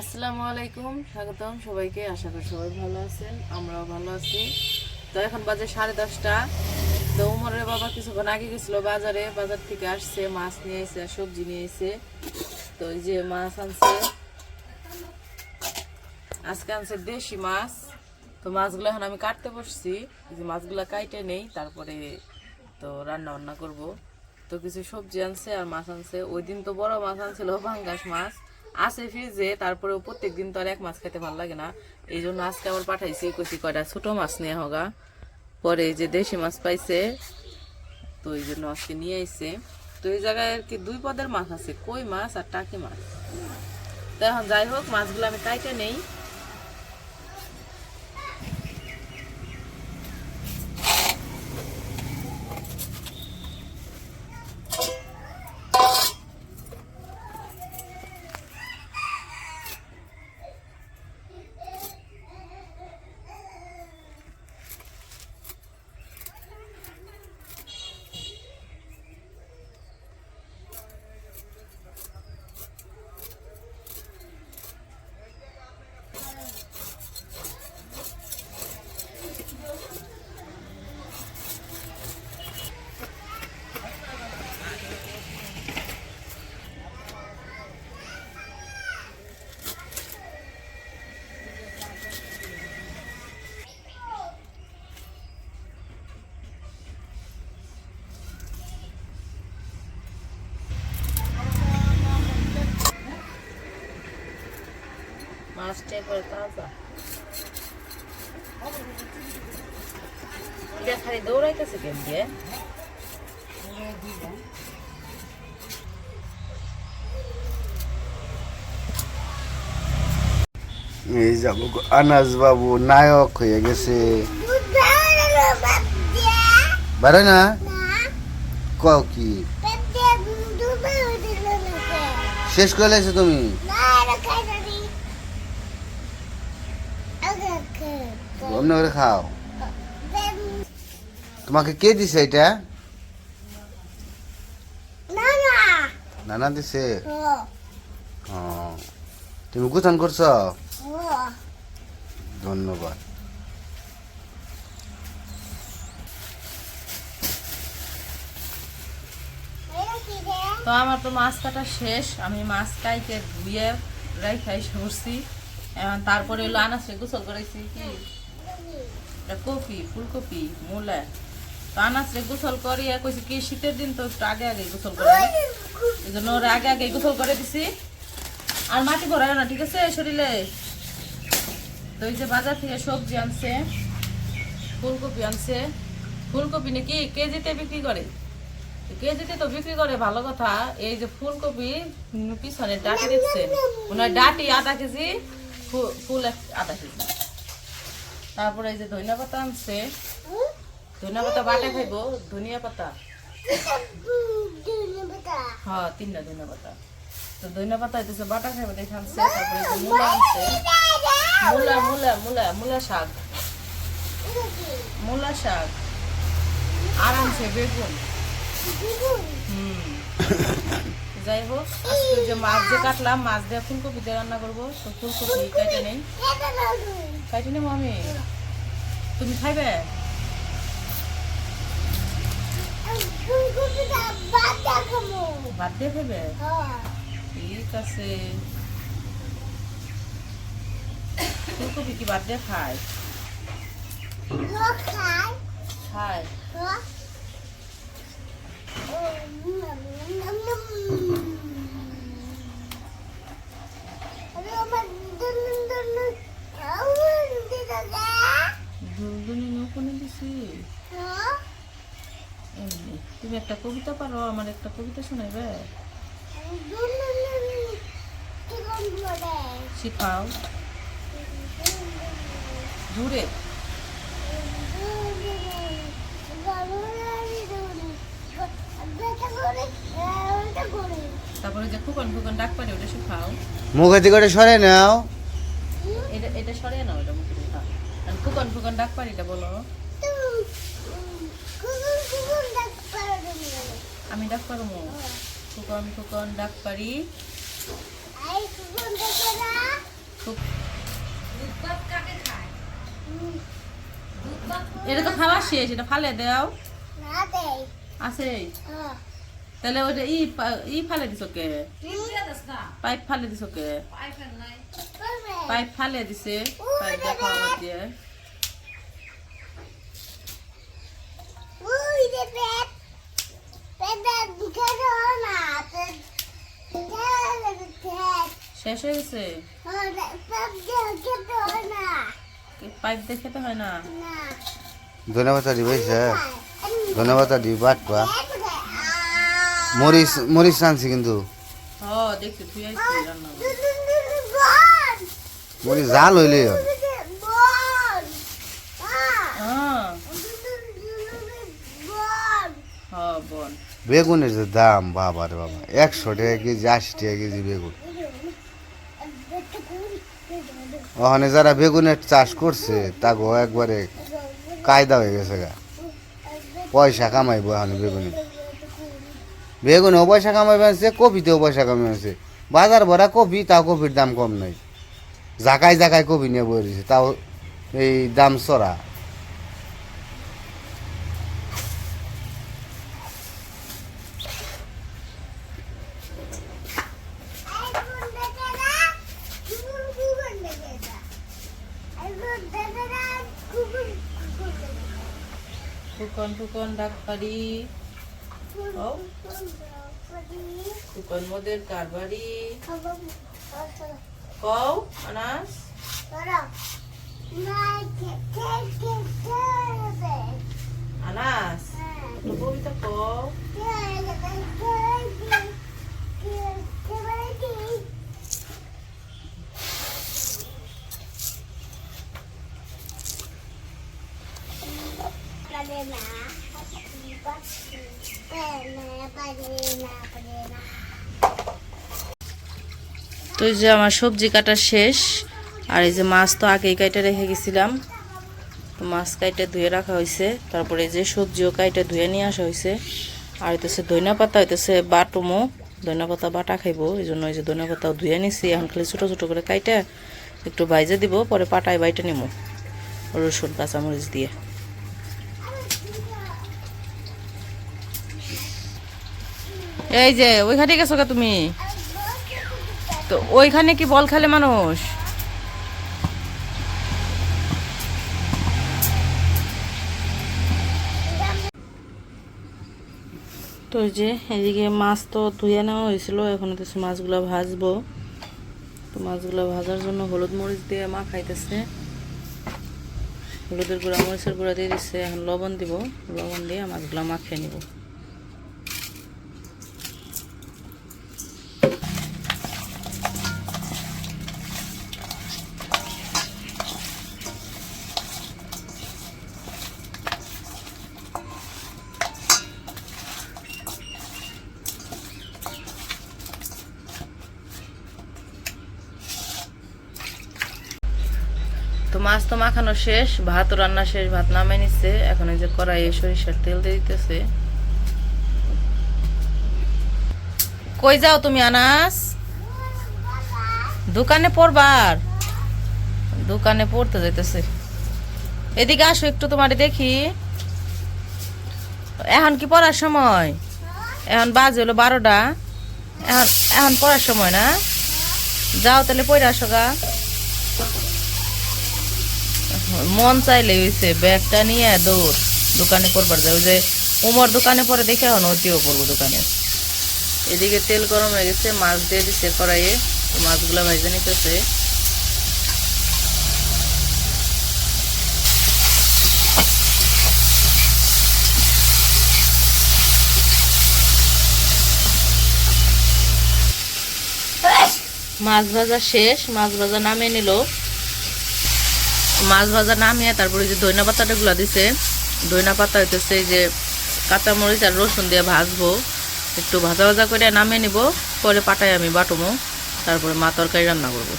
আসসালামু আলাইকুম, স্বাগতম সবাইকে, আশা করি সবাই ভালো আছেন, আমরাও ভালো আছি। তো এখন বাজে সাড়ে দশটা। তো উমরের বাবা কিছুক্ষণ আগে গেছিল বাজারে, বাজার থেকে আসছে, মাছ নিয়ে এসে সবজি নিয়ে এসে তো এই যে মাছ আনছে। আজকে আনছে দেশি মাছ। তো মাছগুলো এখন আমি কাটতে বসছি। যে মাছগুলো কাইটে নেই, তারপরে তো রান্না বান্না করব। তো কিছু সবজি আনছে আর মাছ আনছে। ওই দিন তো বড় মাছ আনছিল পাঙ্গাস মাছ। আছে ফ্রিজে তারপরে প্রত্যেক দিন তো আর এক মাছ খেতে ভালো লাগে না। এই জন্য আজকে আবার পাঠাইছি কচি কয়টা ছোট মাছ নিয়ে হগা পরে যে দেশি মাছ পাইছে, তো এই জন্য আজকে নিয়ে আইছে। তো এই জায়গায় আর কি দুই পদের মাছ আছে, কই মাছ আর টাকি মাছ? তো এখন যাই হোক, মাছগুলো আমি কাইটে নেই। মাছটা পরে তাজা। এটা খালি দৌড়াইতেছে কেন দিয়ে এই যাব আনাস বাবু নায়ক হয়ে গেছে। বারে না? কও কি? শেষ করে লাগছো তুমি? অন্য করে খাও। তোমাকে কে দিছে এটা? নানা। দিছে? তুমি গুথান করছ? ধন্যবাদ। তো আমার তো মাছ কাটা শেষ আমি মাছ কাইতে ধুয়ে রাইখাই সরছি। এখন তারপরে হলো আনাসে গোসল করেছি কি? কপি, ফুলকপি, মূলা। তো আনাসে গোসল করিয়া কইছি কি, শীতের দিন তো একটু আগে আগে গোসল করে এই জন্য ওরা আগে আগে গোসল করে দিছি। আর মাটি ভরায় না, ঠিক আছে, শরীরে? তো এই যে বাজার থেকে সবজি আনছে, ফুলকপি আনছে। ফুলকপি নাকি কেজিতে বিক্রি করে? কেজিতে তো বিক্রি করে, ভালো কথা। এই যে ফুলকপি পিছনে ডাটি দেখছেন ওনার ডাটি আধা কেজি ফুল আধা কেজি। তারপরে এই যে ধনিয়া পাতা আনছে। ধনিয়া পাতা বাটা খাইবো ধনিয়া পাতা। হ্যাঁ তিনটা ধনিয়া পাতা। তো ধনিয়া পাতা হইতেছে বাটা খাইবো দেখে আনছে। তারপরে যে মূলা আনছে। মূলা মূলা মূলা মূলা শাক। মূলা শাক। আর আনছে বেগুন। হুম। যাই হোক আজকে যে মাছ দিয়ে কাটলাম মাছ দিয়ে ফুলকপি দিয়ে রান্না করব। তো ফুলকপি কেটে নেই। কেটে নেব আমি তুমি খাইবে ভাত দিয়ে খাইবে ঠিক আছে ফুলকপি কি ভাত দিয়ে খায় খায় দুলদুলি নৌকনে দিছি এমনি তুমি একটা কবিতা পারো আমার একটা কবিতা শোনাইবে? শিখাও। দূরে। তারপরে যে ফুকন ফুকন ডাক পারে ওটা শিখাও। মুখে দিকে ওটা সরে নাও। এটা এটা সরিয়ে নাও এটা মুখে ফুকন ফুকন ডাক পারি এটা বলো। আমি ডাক পারব? ফুকন ফুকন ডাক পারি। এটা তো খাওয়া শেষ এটা ফালে দাও। আছে তাহলে ওটা ই ই ফালে দিছ কে? পাইপ ফালে দিছ কে? পাইপ ফালে দিছে পাইপ দেখো দিয়ে। শেষ হয়ে গেছে? পাইপ দেখে তো হয় না? ধন্যবাদ দিবাইছে ধন্যবাদ দি বাটপা মরিচ মরিচ আনছি কিন্তু। মরিচ জাল হইলে হয়। হ্যাঁ হ বল বেগুনের যে দাম, বাবা রে বাবা, একশো টাকা কেজি, আশি টাকা কেজি বেগুন। ওখানে যারা বেগুনের চাষ করছে তাকে একবারে কায়দা হয়ে গেছে গা। পয়সা কামাইবো ওখানে বেগুনে। বেগুনেও পয়সা কামাইবে আছে কপিতেও পয়সা কামাই আছে বাজার ভরা কপি, তাও কপির দাম কম নাই। জাকায় জাকায় কপি নিয়ে বই তাও এই দাম চড়া ফুকন ফুকন ডাক পারি ফুকন মোদের কারবারি কও আনাস আনাস একটু কবিতা কও তো এই যে আমার সবজি কাটা শেষ, আর এই যে মাছ তো আগেই কাইটে রেখে গেছিলাম। তো মাছ কাইটে ধুয়ে রাখা হয়েছে তারপরে যে সবজিও কাইটে ধুয়ে নিয়ে আসা হয়েছে আর হইতেছে ধনিয়া পাতা, হইতেছে বাটুমো ধনিয়া পাতা বাটা খাইবো, এই জন্য এই যে ধনিয়া পাতাও ধুয়ে নিছি। এখন খালি ছোটো ছোটো করে কাইটে একটু বাইজে দিব, পরে পাটায় বাইটে নিব রসুন, কাঁচামরিচ দিয়ে। এই যে ওইখানে গেছো কা তুমি? তো ওইখানে কি বল খেলে মানুষ? তো যে, এদিকে মাছ তো ধুয়ে নেওয়া হয়েছিল, এখন তো মাছগুলো ভাজবো। তো মাছগুলো ভাজার জন্য হলুদ মরিচ দিয়ে মা খাইতেছে। হলুদের গুঁড়া, মরিচের গুঁড়া দিয়ে দিচ্ছে এখন লবণ দিব। লবণ দিয়ে মাছগুলো মাখিয়ে নিব। মাছ তো মাখানো শেষ, ভাত রান্না শেষ, ভাত নামে নিচ্ছে এখন এই যে কড়াইয়ে সরিষার তেল দিয়ে দিতেছে। কই যাও তুমি, আনাস? দোকানে পড়বার? দোকানে পড়তে যাইতেছে। এদিকে আসো, একটু তোমার দেখি। এখন কি পড়ার সময়? এখন বাজে হলো বারোটা। এখন এখন পড়ার সময় না? যাও তাহলে পড়ে আসো গা। মন চাইলে হয়েছে ব্যাগটা নিয়ে দৌড়, দোকানে করবার যায়। ওই যে উমর দোকানে পরে দেখে এখন ওটিও করব দোকানে। এদিকে তেল গরম হয়ে গেছে, মাছ দিয়ে দিচ্ছে কড়াইয়ে মাছগুলো ভেজে নিতেছে। মাছ ভাজা শেষ, মাছ ভাজা নামে নিল। মাছ ভাজা নামিয়ে তারপরে যে ধইনা পাতাটা গুলা দিছে ধইনা পাতা হইতেছে যে কাঁচামরিচ আর রসুন দিয়ে ভাজবো। একটু ভাজা ভাজা করে নামিয়ে নিব, পরে পাটায় আমি বাটুমো, তারপরে মা তরকারি রান্না করব।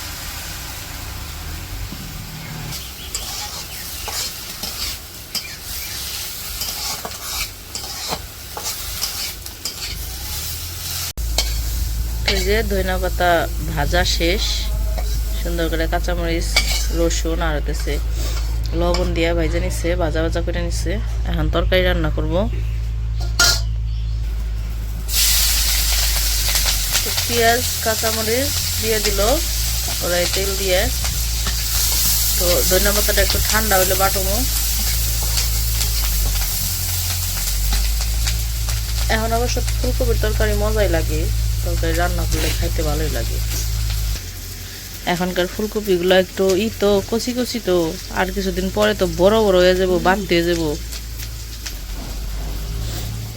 যে ধইনা পাতা ভাজা শেষ, সুন্দর করে কাঁচামরিচ রসুন আর হতেছে লবণ দিয়ে ভাইজে নিচ্ছে ভাজা ভাজা করে নিচ্ছে এখন তরকারি রান্না করব। পেঁয়াজ, কাঁচামরিচ দিয়ে দিল। ওরাই তেল দিয়ে। তো ধনিয়া পাতাটা একটু ঠান্ডা হইলে বাটমো। এখন অবশ্য ফুলকপির তরকারি মজাই লাগে। তরকারি রান্না করলে খাইতে ভালোই লাগে। এখনকার ফুলকপিগুলো একটু ই তো কচি কচি তো, আর কিছুদিন পরে তো বড় বড় হয়ে যাব, বাদ দিয়ে যাব।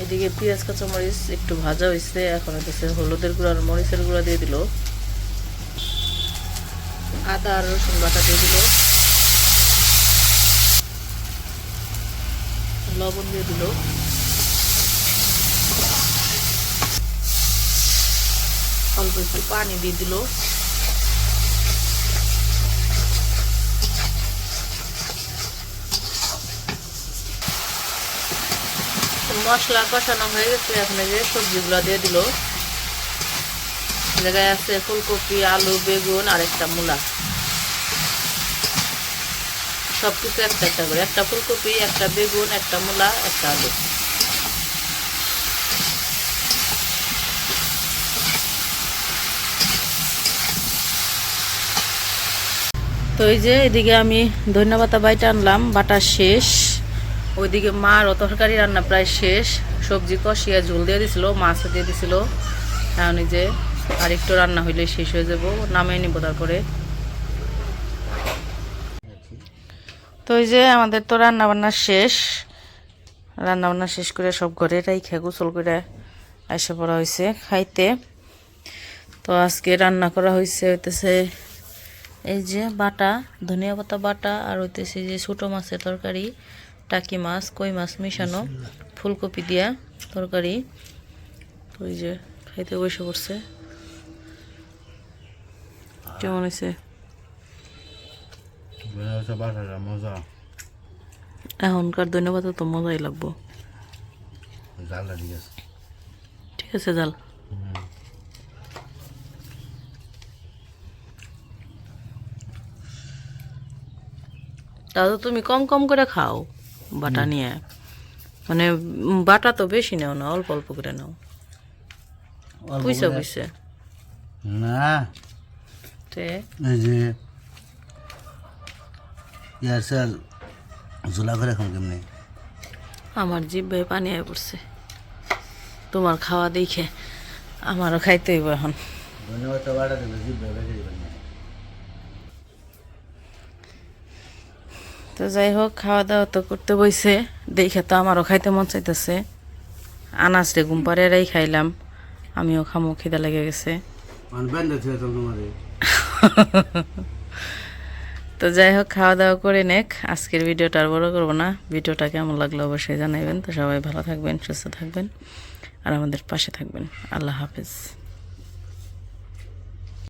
এদিকে পেঁয়াজ, কাঁচামরিচ একটু ভাজা হয়েছে, এখন হচ্ছে হলুদের গুঁড়ো আর মরিচের গুঁড়ো দিয়ে দিল। আদা আর রসুন বাটা দিয়ে দিল। লবণ দিয়ে দিল। অল্প একটু পানি দিয়ে দিল। মশলা কষানো হয়ে গেছে, এখন যে সবজিগুলো দিয়ে দিল। জায়গায় আছে ফুলকপি, আলু, বেগুন, আর একটা মূলা। সব কিছু একটা একটা করে, একটা ফুলকপি, একটা বেগুন, একটা মূলা, একটা আলু। তো এই যে এদিকে আমি ধন্যবাদ বাইটা আনলাম, বাটা শেষ। ওইদিকে মার ও তরকারি রান্না প্রায় শেষ। সবজি কষিয়া ঝোল দিয়ে দিছিল মাছও দিয়ে দিছিল। এই যে আর একটু রান্না হইলে শেষ হয়ে যাব, নামিয়ে নিব তারপরে। তো এই যে আমাদের তো রান্না বান্না শেষ। রান্না বান্না শেষ করে সব ঘরে রাইখা গোসল করে এসে পড়া হয়েছে খাইতে। তো আজকে রান্না করা হয়েছে হইতেছে এই যে বাটা, ধনিয়া পাতা বাটা, আর হইতেছে যে ছোটো মাছের তরকারি। টাকি মাছ কই মাছ মিশানো ফুলকপি দিয়া তরকারি। এই যে খাইতে বসে পড়ছে। কেমন হয়েছে এখনকার ধন্যবাদ তো মজাই লাগবো। ঠিক আছে। ঠিক আছে জাল। তাহলে তুমি কম কম করে খাও। বাটা নিয়ে। মানে বাটা তো বেশি নেও না অল্প অল্প করে নাও। বুঝছ বুঝছে না। তে? এই যে ইয়ার স্যার ঝোলা করে এখন কেমনি? আমার জিভে পানি আয় পড়ছে। তোমার খাওয়া দেখে আমারও খাইতে হইব এখন। ধন্যবাদ তো যাই হোক খাওয়া দাওয়া তো করতে বইছে। দেখে তো আমারও খাইতে মন চাইতেছে। আনাজ রে ঘুম পাড়ে খাইলাম। আমিও খামো খিদা লেগে গেছে। তো যাই হোক খাওয়া দাওয়া করে নেক। আজকের ভিডিওটা আর বড় করব না। ভিডিওটা কেমন লাগল অবশ্যই জানাবেন তো সবাই ভালো থাকবেন সুস্থ থাকবেন। আর আমাদের পাশে থাকবেন। আল্লাহ হাফেজ।